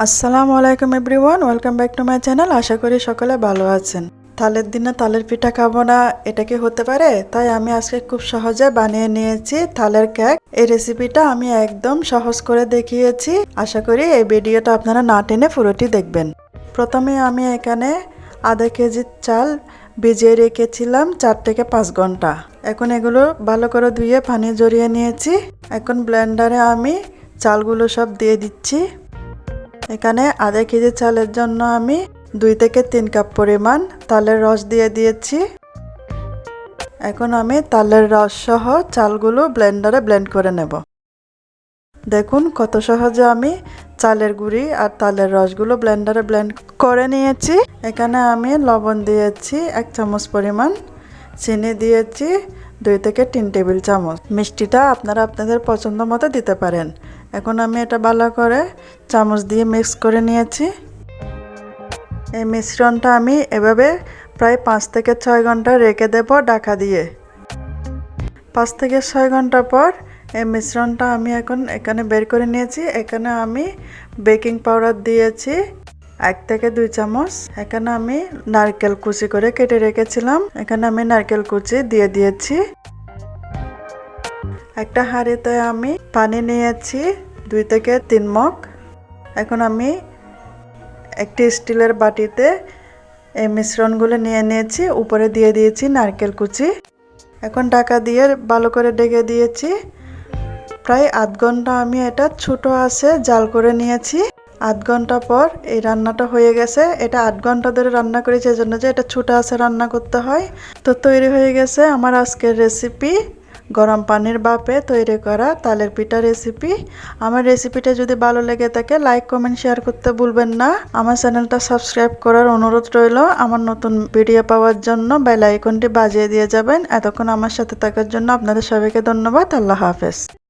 আসসালামু আলাইকুম everyone, welcome back to my channel. আশা করি সকলে ভালো আছেন। তালের দিনে তালের পিঠা খাব না, এটা কি হতে পারে? তাই আমি আজকে খুব সহজে বানিয়ে নিয়েছি তালের কেক এই রেসিপিটা আমি একদম সহজ করে দেখিয়েছি। আশা করি এই ভিডিওটা আপনারা না টেনে পুরোটি দেখবেন। প্রথমে আমি এখানে আধা কেজি চাল ভিজিয়ে রেখেছিলাম চার থেকে পাঁচ ঘণ্টা। এখন এগুলো ভালো করে ধুয়ে পানি জড়িয়ে নিয়েছি। এখন ব্লেন্ডারে আমি চালগুলো সব দিয়ে দিচ্ছি। এখানে আধা কেজি চালের জন্য আমি দুই থেকে তিন কাপ পরিমাণ তালের রস দিয়ে দিয়েছি। এখন আমি তালের রস সহ চালগুলো ব্লেন্ডারে ব্লেন্ড করে নেব। দেখুন কত সহজে আমি চালের গুঁড়ি আর তালের রসগুলো ব্লেন্ডারে ব্লেন্ড করে নিয়েছি। এখানে আমি লবণ দিয়েছি এক চামচ পরিমাণ, চিনি দিয়েছি দুই থেকে তিন টেবিল চামচ। মিষ্টিটা আপনারা আপনাদের পছন্দ মতো দিতে পারেন। এখন আমি এটা ভালো করে চামচ দিয়ে মিক্স করে নিয়েছি। এই মিশ্রণটা আমি এভাবে প্রায় পাঁচ থেকে ছয় ঘণ্টা রেখে দেব ঢাকা দিয়ে। পাঁচ থেকে ছয় ঘণ্টা পর এই মিশ্রণটা আমি এখন এখানে বের করে নিয়েছি। এখানে আমি বেকিং পাউডার দিয়েছি এক থেকে দুই চামচ। এখানে আমি নারকেল কুচি করে কেটে রেখেছিলাম। এখানে আমি নারকেল কুচি দিয়ে দিয়েছি। একটা হাঁড়িতে আমি পানি নিয়েছি, দুই থেকে তিন মগ। এখন আমি একটি স্টিলের বাটিতে এই মিশ্রণগুলো নিয়ে নিয়েছি, উপরে দিয়ে দিয়েছি নারকেল কুচি। এখন ঢাকা দিয়ে ভালো করে ডেকে দিয়েছি। প্রায় আধ ঘণ্টা আমি এটা ছোটো আছে জাল করে নিয়েছি। আধ ঘণ্টা পর এই রান্নাটা হয়ে গেছে। এটা আধ ঘণ্টা ধরে রান্না করেছি এই জন্য যে এটা ছোটো আছে রান্না করতে হয়। তো তৈরি হয়ে গেছে আমার আজকের রেসিপি গরম পানির বাপে তৈরি করা তালের পিঠা রেসিপি আমার রেসিপিটা যদি ভালো লেগে থাকে লাইক কমেন্ট শেয়ার করতে ভুলবেন না। আমার চ্যানেলটা সাবস্ক্রাইব করার অনুরোধ রইল। আমার নতুন ভিডিও পাওয়ার জন্য বেল আইকনটি বাজিয়ে দিয়ে যাবেন। এতক্ষণ আমার সাথে থাকার জন্য আপনাদের সবাইকে ধন্যবাদ। আল্লাহ হাফেজ।